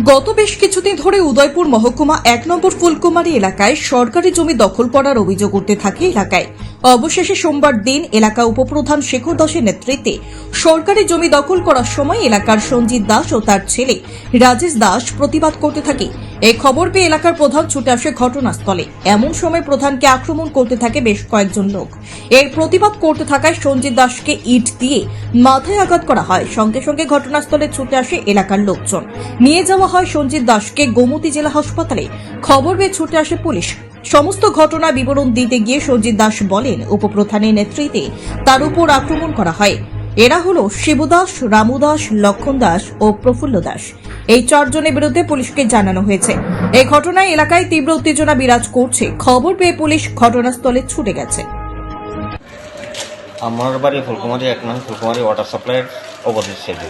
গত বেশ কিছুদিন ধরে উদয়পুর মহকুমা এক নম্বর ফুলকুমারী এলাকায় সরকারি জমি দখল করার অভিযোগ উঠতে থাকে এলাকায়। অবশেষে সোমবার দিন এলাকা উপপ্রধান শেখর দাসের নেতৃত্বে সরকারি জমি দখল করার সময় এলাকার সঞ্জিত দাস ও তার ছেলে রাজেশ দাস প্রতিবাদ করতে থাকে। এই খবর পেয়ে এলাকার প্রধান ছুটে আসে ঘটনাস্থলে। এমন সময় প্রধানকে আক্রমণ করতে থাকে বেশ কয়েকজন লোক। এর প্রতিবাদ করতে থাকায় সঞ্জিত দাসকে ইট দিয়ে মাথায় আঘাত করা হয়। সঙ্গে সঙ্গে ঘটনাস্থলে ছুটে আসে এলাকার লোকজন। নিয়ে যাওয়া হয় সঞ্জিত দাসকে গোমতী জেলা হাসপাতালে। খবর পেয়ে ছুটে আসে পুলিশ। সমস্ত ঘটনা বিবরণ দিতে গিয়ে সঞ্জিত দাস বলেন, উপপ্রধানের নেতৃত্বে তার উপর আক্রমণ করা হয়। এরা হল শিবদাস রামু দাস লক্ষণ দাস ও প্রফুল্ল দাস। এই চারজনের বিরুদ্ধে পুলিশকে জানানো হয়েছে। এই ঘটনায় এলাকায় তীব্র উত্তেজনা বিরাজ করছে। খবর পেয়ে পুলিশ ঘটনাস্থলে ছুটে গেছে। আমার বাড়ি ফুলকুমারি এক নং ফুলকুমারি ওয়াটার সাপ্লাইয়ের অপোজিট সাইডে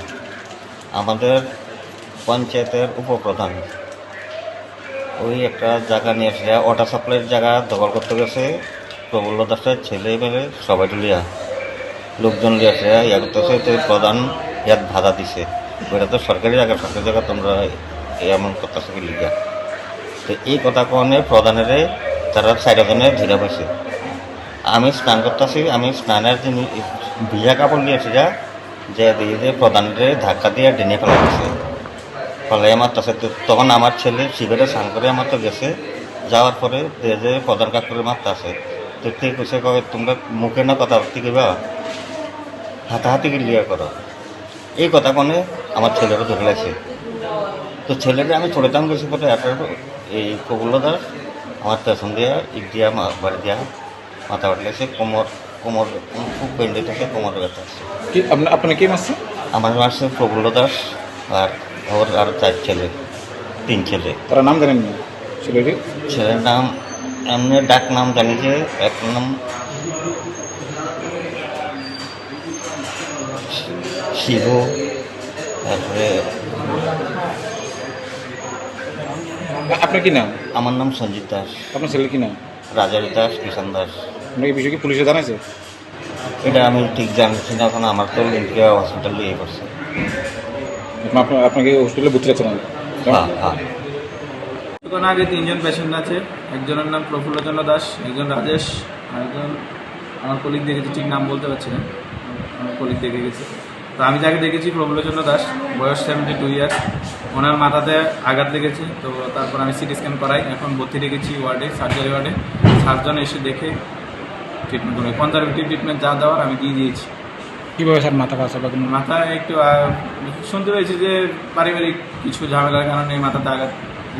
আমাদের পঞ্চায়েতের উপপ্রধান। ওই একটা জায়গা নিয়ে এসে ওয়াটার সাপ্লাইয়ের জায়গা দখল করতে গেছে। প্রবল্ল দাসের ছেলে মেয়ে সবাই লিয়া লোকজন লিয়ে আসে। ইয়া করতেছে প্রধান ইয়াত বাধা দিছে। ওইটা তো সরকারি জায়গা সরকারি জায়গা তোমরা এমন করতেছে কি লিগা তো এই কথা কনে প্রধানের তারা চারিজনে ধীরে পাইছে। আমি স্নান করতেছি, আমি স্নানের যে ভিজা কাপড় নিয়েছি যা, যে দিয়ে প্রধানের ধাক্কা দিয়ে ডেনে ফেলা গেছে ফলাই মারতেছে তো তখন আমার ছেলে শিবেরে স্নান করে আমার তো গেছে। যাওয়ার পরে যে যে প্রধান কাকুরে মারতেছে তো ঠিক কবে তোমরা মুখে না কথা কিবা হাতাহাতি লিয়া করো। এই কথা কনে আমার ছেলেরও ধরে লাগছে তো ছেলেটা আমি ছোটো দাম গেছি পরে একটা এই প্রফুল্ল দাস আমার পেছন দিয়া ইট দিয়া মা- বাড়ি দিয়া মাথা বাটলেছে কোমর কোমর খুব পেন্ডেট আছে কোমর ব্যথা আছে। কি আপনার কি মারছে? আমার আছে প্রফুল্ল দাস আর ওর আর চার ছেলে তিন ছেলে। তারা নাম জানেন না? ছেলেটির? ছেলের নাম এমনি ডাক নাম জানি যে এক নাম শিব তারপরে আপনার কি নাম? আমার নাম সঞ্জিত দাস। আপনার ছেলের কি নাম? রাজারি দাস কিষান দাস। আপনার এই বিষয়ে কি পুলিশে জানাইছে? এটা আমি ঠিক জানছি না এখন আমার তো ইন্ডিয়া হসপিটাল নিয়ে করছে। আপনার আপনাকে হসপিটালে ভর্তি রাখছে না হ্যাঁ হ্যাঁ। কিছুক্ষণ আগে তিনজন পেশেন্ট আছে একজনের নাম প্রফুল্লচন্দ্র দাস একজন রাজেশ আর একজন আমার কলিগ দেখেছি ঠিক নাম বলতে পারছি না। আমার কলিগ দেখে গেছে। তো আমি যাকে দেখেছি প্রফুল্লচন্দ্র দাস বয়স সেভেন্টি টু ইয়ার ওনার মাথাতে আঘাত লেগেছে তো তারপর আমি সিটি স্ক্যান করাই। এখন ভর্তি রেখেছি ওয়ার্ডে সার্জারি ওয়ার্ডে। সার্জন এসে দেখে ট্রিটমেন্ট করে কনজারভেটিভ ট্রিটমেন্ট যা দেওয়ার আমি দিয়ে দিয়েছি। কীভাবে স্যার মাথা কোনো মাথায় একটু শুনতে পেয়েছি যে পারিবারিক কিছু ঝামেলার কারণে মাথাতে আঘাত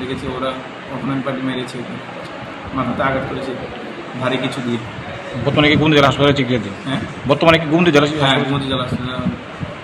লেগেছে। ওরা অপোনেন্ট পার্টি মেরেছে। মাথাতে আঘাত করেছে। ভারী কিছু দিয়ে। বর্তমানে কি গুমতি জেলা হাসপাতালে চিকিৎসা দিন হ্যাঁ। বর্তমানে কি গুমতি জেলা হ্যাঁ হাসপাতালে- মতি জেলা চিকিৎসা